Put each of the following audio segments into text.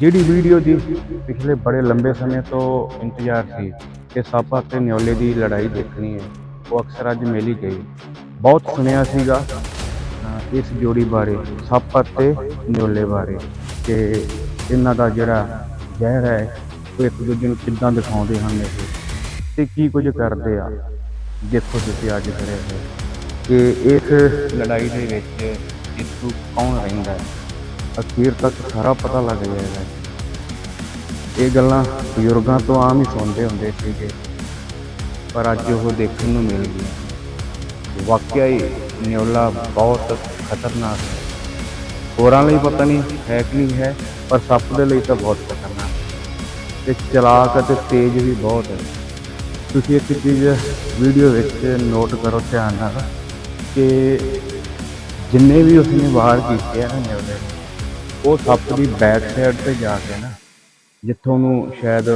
ਜਿਹੜੀ ਵੀਡੀਓ ਦੀ ਪਿਛਲੇ ਬੜੇ ਲੰਬੇ ਸਮੇਂ ਤੋਂ ਇੰਤਜ਼ਾਰ ਸੀ ਕਿ ਸੱਪ ਅਤੇ ਨਿਓਲੇ ਦੀ ਲੜਾਈ ਦੇਖਣੀ ਹੈ, ਉਹ ਅਕਸਰ ਅੱਜ ਮਿਲ ਹੀ ਗਈ। ਬਹੁਤ ਸੁਣਿਆ ਸੀਗਾ ਇਸ ਜੋੜੀ ਬਾਰੇ ਸੱਪ ਅਤੇ ਨਿਓਲੇ ਬਾਰੇ, ਕਿ ਇਹਨਾਂ ਦਾ ਜਿਹੜਾ ਜ਼ਹਿਰ ਹੈ, ਉਹ ਇੱਕ ਦੂਜੇ ਨੂੰ ਕਿੱਦਾਂ ਦਿਖਾਉਂਦੇ ਹਨ ਇਹ? ਤੇ ਕੀ ਕੁਝ ਕਰਦੇ ਆ ਦੇਖੋ ਤੁਸੀਂ ਅੱਜ ਕਰਿਆ ਹੈ? ਕਿ ਇਸ ਲੜਾਈ ਦੇ ਵਿੱਚ ਜਿੱਤੂ ਕੌਣ ਰਹਿੰਦਾ ਹੈ? ਅਖੀਰ ਤੱਕ ਸਾਰਾ ਪਤਾ ਲੱਗ ਜਾਏਗਾ। ਇਹ ਗੱਲਾਂ ਬਜ਼ੁਰਗਾਂ ਤੋਂ ਆਮ ਹੀ ਸੁਣਦੇ ਹੁੰਦੇ ਸੀਗੇ। ਪਰ ਅੱਜ ਉਹ ਦੇਖਣ ਨੂੰ ਮਿਲ ਗਈ ਵਾਕਿਆ ਹੀ ਨਿਓਲਾ ਬਹੁਤ ਖਤਰਨਾਕ ਹੈ। ਹੋਰਾਂ ਲਈ ਪਤਾ ਨਹੀਂ ਹੈ ਕਿ ਨਹੀਂ ਹੈ, ਪਰ ਸੱਪ ਦੇ ਲਈ ਤਾਂ ਬਹੁਤ ਖਤਰਨਾਕ ਹੈ। ਤੇ ਚਲਾਕ ਅਤੇ ਤੇਜ਼ ਵੀ ਬਹੁਤ ਹੈ। ਤੁਸੀਂ ਇੱਕ ਚੀਜ਼ ਵੀਡੀਓ ਵਿੱਚ ਨੋਟ ਕਰੋ ਧਿਆਨ ਨਾਲ ਕਿ ਜਿੰਨੇ ਵੀ ਉਸਨੇ ਵਾਰ ਕੀਤੇ ਆ ਨਾ ਉਹ ਸੱਪ ਦੀ ਬੈਕ ਸਾਈਡ ਤੇ ਜਾ ਕੇ ਨਾ ਜਿੱਥੋਂ ਨੂੰ ਸ਼ਾਇਦ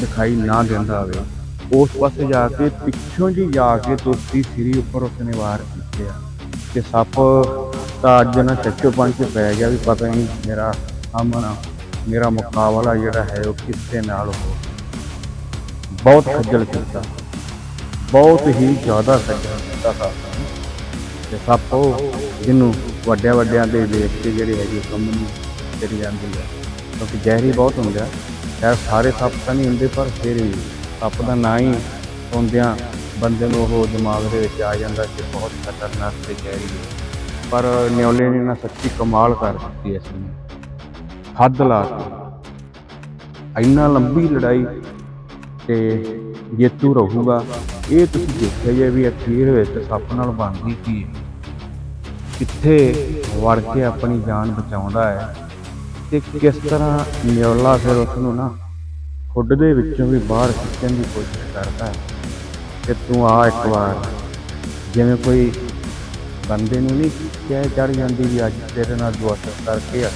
ਦਿਖਾਈ ਨਾ ਦਿੰਦਾ ਹੋਵੇ, ਉਸ ਪਾਸੇ ਜਾ ਕੇ ਪਿੱਛੋਂ ਜੀ ਜਾ ਕੇ ਤੁਰਤੀ ਸਿਰੀ ਉੱਪਰ ਉਸਨੇ ਵਾਰ ਕੀਤੇ ਆ ਤੇ ਸੱਪ ਤਾਂ ਅੱਜ ਨਾ ਚੱਚੋ ਪੰਚ ਪੈ ਗਿਆ ਵੀ ਪਤਾ ਨਹੀਂ ਮੇਰਾ ਸਾਹਮਣਾ, ਮੇਰਾ ਮੁਕਾਬਲਾ ਜਿਹੜਾ ਹੈ ਉਹ ਕਿਸ ਦੇ ਨਾਲ ਹੋ ਬਹੁਤ ਖੱਜਲ ਕੀਤਾ ਬਹੁਤ ਹੀ ਜ਼ਿਆਦਾ ਖੱਜਲ ਕੀਤਾ ਸੱਪ ਨੂੰ। ਤੇ ਸੱਪ ਉਹ ਜਿਹਨੂੰ ਵੱਡਿਆਂ ਵੱਡਿਆਂ ਦੇ ਵੇਖ ਕੇ ਜਿਹੜੇ ਹੈਗੇ ਕੰਮ ਨੂੰ ਚਲੀ ਜਾਂਦੀ ਹੈ। ਕਿਉਂਕਿ ਜ਼ਹਿਰੀ ਬਹੁਤ ਹੁੰਦਾ ਹੈ ਸਾਰੇ ਸੱਪ ਤਾਂ ਨਹੀਂ ਹੁੰਦੇ, ਪਰ ਫਿਰ ਵੀ ਸੱਪ ਦਾ ਨਾਂ ਹੀ ਹੁੰਦਿਆਂ ਬੰਦੇ ਨੂੰ ਉਹ ਦਿਮਾਗ ਦੇ ਵਿੱਚ ਆ ਜਾਂਦਾ ਕਿ ਬਹੁਤ ਖਤਰਨਾਕ ਤੇ ਜ਼ਹਿਰੀ ਹੈ। ਪਰ ਨਿਉਲੇ ਨੇ ਨਾ ਸੱਚੀ ਕਮਾਲ ਕਰ ਦਿੱਤੀ ਇਸ ਨੂੰ ਹੱਦ ਲਾ ਕੇ ਇੰਨਾ ਲੰਬੀ ਲੜਾਈ ਤੇ ਜੇਤੂ ਰਹੂਗਾ, ਇਹ ਤੁਸੀਂ ਦੇਖਿਆ ਜੇ ਵੀ ਅਖੀਰ ਵਿੱਚ ਸੱਪ ਨਾਲ ਬਣਦੀ ਕੀ ਹੈ। ਕਿੱਥੇ ਵੜ ਕੇ ਆਪਣੀ ਜਾਨ ਬਚਾਉਂਦਾ ਹੈ। ਤੇ ਕਿਸ ਤਰ੍ਹਾਂ ਨਿਉਲਾ ਫਿਰ ਉਸ ਨੂੰ ਨਾ ਖੁੱਡ ਦੇ ਵਿੱਚੋਂ ਵੀ ਬਾਹਰ ਖਿੱਚਣ ਦੀ ਕੋਸ਼ਿਸ਼ ਕਰਦਾ ਹੈ ਕਿ ਤੂੰ ਆ ਇੱਕ ਵਾਰ। ਜਿਵੇਂ ਕੋਈ ਬੰਦੇ ਨੂੰ ਨਹੀਂ ਕਹਿ ਚੜ ਜਾਂਦੀ ਵੀ ਅੱਜ ਤੇਰੇ ਨਾਲ ਦੁਆਸਾ ਕਰਕੇ ਆ।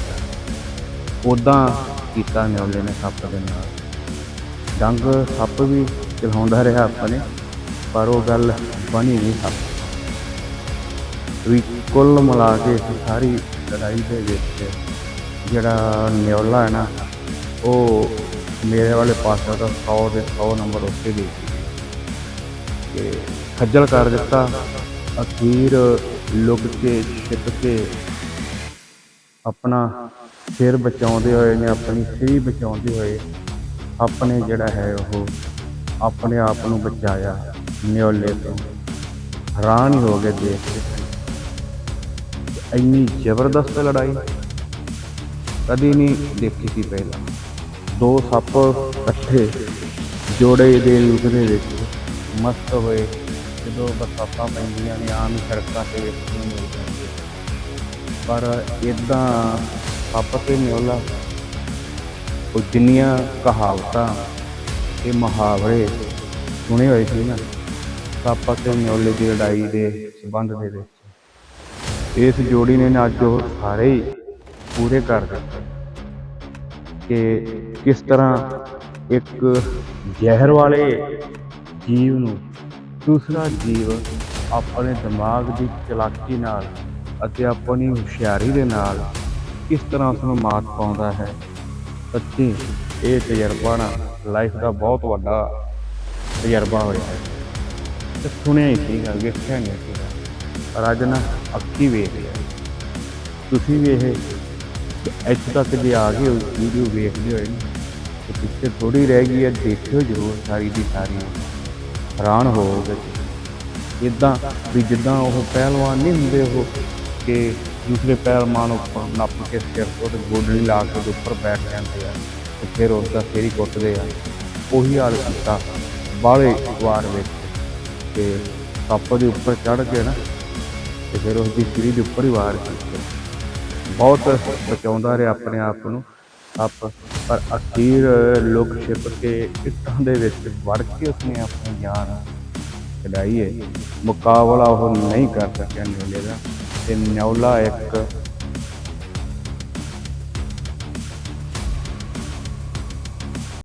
ਉਦਾਂ ਕੀਤਾ ਨਿਓਲੇ ਨੇ ਸੱਪ ਦੇ ਨਾਲ। ਡੰਗ ਸੱਪ ਵੀ ਚਲਾਉਂਦਾ ਰਿਹਾ ਆਪਣੇ, ਪਰ ਉਹ ਗੱਲ ਬਣੀ ਨਹੀਂ ਸੱਪ ਵੀ ਕੁੱਲ ਮਿਲਾ ਕੇ ਸਾਰੀ ਲੜਾਈ ਦੇ ਵਿੱਚ ਜਿਹੜਾ ਨਿਓਲਾ ਹੈ ਨਾ, ਉਹ ਮੇਰੇ ਵਾਲੇ ਪਾਸੇ ਦਾ 100 ਦੇ 100 ਨੰਬਰ ਉੱਤੇ ਦੇ ਕਿ ਖੱਜਲ ਕਰ ਦਿੱਤਾ, ਅਖੀਰ ਲੁਕ ਕੇ, ਛਿਪ ਕੇ ਆਪਣਾ ਸਿਰ ਬਚਾਉਂਦੇ ਹੋਏ ਨੇ ਆਪਣੀ ਸਰੀ ਬਚਾਉਂਦੇ ਹੋਏ ਆਪਣੇ ਜਿਹੜਾ ਹੈ ਉਹ ਆਪਣੇ ਆਪ ਨੂੰ ਬਚਾਇਆ ਨਿਓਲੇ ਤੋਂ। ਹੈਰਾਨ ਹੀ ਹੋ ਗਏ ਦੇਖ ਕੇ। ਇੰਨੀ ਜ਼ਬਰਦਸਤ ਲੜਾਈ ਕਦੀ ਨਹੀਂ ਦੇਖੀ ਸੀ ਪਹਿਲਾਂ। ਦੋ ਸੱਪ ਇਕੱਠੇ ਜੋੜੇ ਦੇ ਰੂਪ ਦੇ ਵਿੱਚ ਮਸਤ ਹੋਏ ਜਦੋਂ ਬਰਸਾਤਾਂ ਪੈਂਦੀਆਂ ਨੇ, ਆਮ ਸੜਕਾਂ ਤੇ ਵੇਖਣ ਨੂੰ ਮਿਲ ਜਾਂਦੇ ਪਰ ਇਦਾਂ ਸੱਪ ਤੇ ਨਿਓਲਾ ਉਹ ਜਿੰਨੀਆਂ ਕਹਾਵਤਾਂ ਤੇ ਮੁਹਾਵਰੇ ਸੁਣੇ ਹੋਏ ਸੀ ਨਾ, ਸੱਪ ਤੇ ਨਿਓਲੇ ਦੀ ਲੜਾਈ ਦੇ ਸੰਬੰਧ ਦੇ ਵਿੱਚ। ਇਸ ਜੋੜੀ ਨੇ ਨਾ ਅੱਜ ਉਹ ਸਾਰੇ ਹੀ ਪੂਰੇ ਕਰ ਦਿੱਤੇ। ਕਿ ਕਿਸ ਤਰ੍ਹਾਂ ਇੱਕ ਜ਼ਹਿਰ ਵਾਲੇ ਜੀਵ ਨੂੰ ਦੂਸਰਾ ਜੀਵ ਆਪਣੇ ਦਿਮਾਗ ਦੀ ਚਲਾਕੀ ਨਾਲ ਅਤੇ ਆਪਣੀ ਹੁਸ਼ਿਆਰੀ ਦੇ ਨਾਲ ਕਿਸ ਤਰ੍ਹਾਂ ਉਸ ਨੂੰ ਮਾਤ ਪਾਉਂਦਾ ਹੈ, ਸੱਚੀ ਇਹ ਤਜਰਬਾ ਨਾ ਲਾਈਫ ਦਾ ਬਹੁਤ ਵੱਡਾ ਤਜਰਬਾ ਹੋਇਆ ਹੈ। ਤੇ ਸੁਣਿਆ ਹੀ ਸੀਗਾ, ਵੇਖਿਆ ਨਹੀਂ ਸੀਗਾ, ਪਰ ਅੱਜ ਨਾ ਅੱਖੀ ਵੇਖ ਲਿਆ। ਤੁਸੀਂ ਵੀ ਇਹ ਇੱਥੇ ਤੱਕ ਜੇ ਆ ਗਏ ਹੋ ਵੀਡੀਓ ਵੇਖਦੇ ਹੋਏ ਨਾ, ਤੇ ਪਿੱਛੇ ਥੋੜੀ ਰਹਿ ਗਈ ਹੈ, ਦੇਖਿਓ ਜ਼ਰੂਰ ਸਾਰੀ ਦੀ ਸਾਰੀ। ਹੈਰਾਨ ਹੋਵੋਗੇ ਇਦਾਂ ਵੀ ਜਿੱਦਾਂ ਉਹ ਪਹਿਲਵਾਨ ਨਹੀਂ ਹੁੰਦੇ ਉਹ, ਕਿ ਦੂਸਰੇ ਪਹਿਲਵਾਨ ਉੱਪਰ ਨੱਪ ਕੇ ਸਿਰ ਤੋਂ ਤੇ ਗੋਡਲੀ ਲਾ ਕੇ ਉਹਦੇ ਉੱਪਰ ਬੈਠ ਜਾਂਦੇ ਆ, ਤੇ ਫਿਰ ਉਸ ਦਾ ਸਿਰ ਹੀ ਕੁੱਟਦੇ ਆ। ਉਹੀ ਹਾਲ ਕੀਤਾ ਬਾਹਲੇ ਵਾਰ ਵਿੱਚ। ਤੇ ਸੱਪ ਦੇ ਉੱਪਰ ਚੜ ਕੇ ਨਾ, ਤੇ ਫਿਰ ਉਸ ਦੀ ਸਿਰੀ ਦੇ ਉੱਪਰ ਹੀ ਵਾਰ ਕੀਤੇ। ਬਹੁਤ ਬਚਾਉਂਦਾ ਰਿਹਾ ਆਪਣੇ ਆਪ ਨੂੰ। ਆਪ, ਪਰ ਅਖੀਰ ਲੁਕ ਛਿਪ ਕੇ ਇੱਟਾਂ ਦੇ ਵਿੱਚ ਵੜ ਕੇ ਉਸਨੇ ਆਪਣੀ ਜਾਨ ਛਡਾਈ ਹੈ ਮੁਕਾਬਲਾ ਉਹ ਨਹੀਂ ਕਰ ਸਕਿਆ ਨਿਓਲੇ ਦਾ। ਤੇ ਨਿਓਲਾ ਇੱਕ